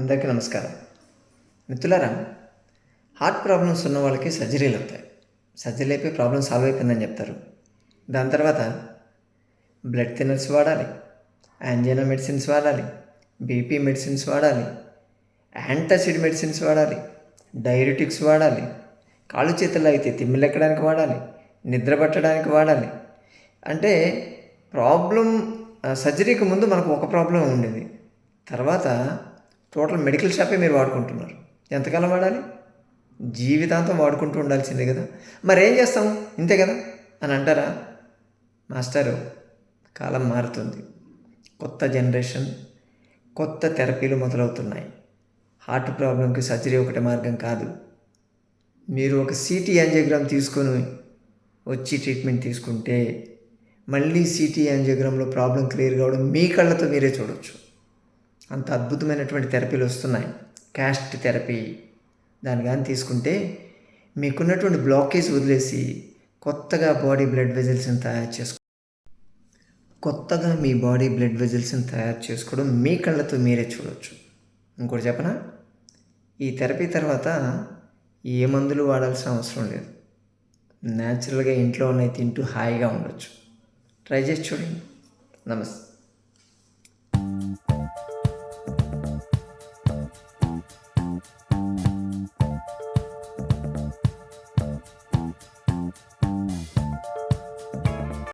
అందరికీ నమస్కారం. మిత్రులారా హార్ట్ ప్రాబ్లమ్స్ ఉన్న వాళ్ళకి సర్జరీలు అవుతాయి. సర్జరీ అయిపోయి ప్రాబ్లం సాల్వ్ అయిపోయిందని చెప్తారు. దాని తర్వాత బ్లడ్ థిన్నర్స్ వాడాలి యాంజైనా మెడిసిన్స్ వాడాలి బీపీ మెడిసిన్స్ వాడాలి యాంటాసిడ్ మెడిసిన్స్ వాడాలి డైరెటిక్స్ వాడాలి కాళ్ళు చేతుల్లో అయితే తిమ్మిలెక్కడానికి వాడాలి నిద్ర పట్టడానికి వాడాలి. అంటే ప్రాబ్లం సర్జరీకి ముందు మనకు ఒక ప్రాబ్లం ఉండేది. తర్వాత టోటల్ మెడికల్ షాపే మీరు వాడుకుంటున్నారు. ఎంతకాలం వాడాలి? జీవితాంతం వాడుకుంటూ ఉండాల్సిందే కదా. మరి ఏం చేస్తాం? ఇంతే కదా? అని అంటారా? మాస్టరు కాలం మారుతుంది. కొత్త జనరేషన్ కొత్త థెరపీలు మొదలవుతున్నాయి. హార్ట్ ప్రాబ్లంకి సర్జరీ ఒకటి మార్గం కాదు. మీరు ఒక సిటీ యాంజియోగ్రామ్ తీసుకొని వచ్చి ట్రీట్మెంట్ తీసుకుంటే మళ్ళీ సిటీ యాంజియోగ్రామ్లో ప్రాబ్లం క్లియర్ కావడం మీ కళ్ళతో మీరే చూడొచ్చు. అంత అద్భుతమైనటువంటి థెరపీలు వస్తున్నాయి. క్యాస్ట్ థెరపీ. దాని కానీ తీసుకుంటే మీకున్నటువంటి బ్లాకేజ్ వదిలేసి కొత్తగా బాడీ బ్లడ్ వెజల్స్ని తయారు చేసుకో కొత్తగా మీ బాడీ బ్లడ్ వెజల్స్ని తయారు చేసుకోవడం మీ కళ్ళతో మీరే చూడవచ్చు ఇంకోటి చెప్పనా? ఈ థెరపీ తర్వాత ఏ మందులు వాడాల్సిన అవసరం లేదు. న్యాచురల్గా ఇంట్లో ఉన్నాయి తింటూ హాయిగా ఉండొచ్చు. ట్రై చేసి చూడండి. నమస్తే.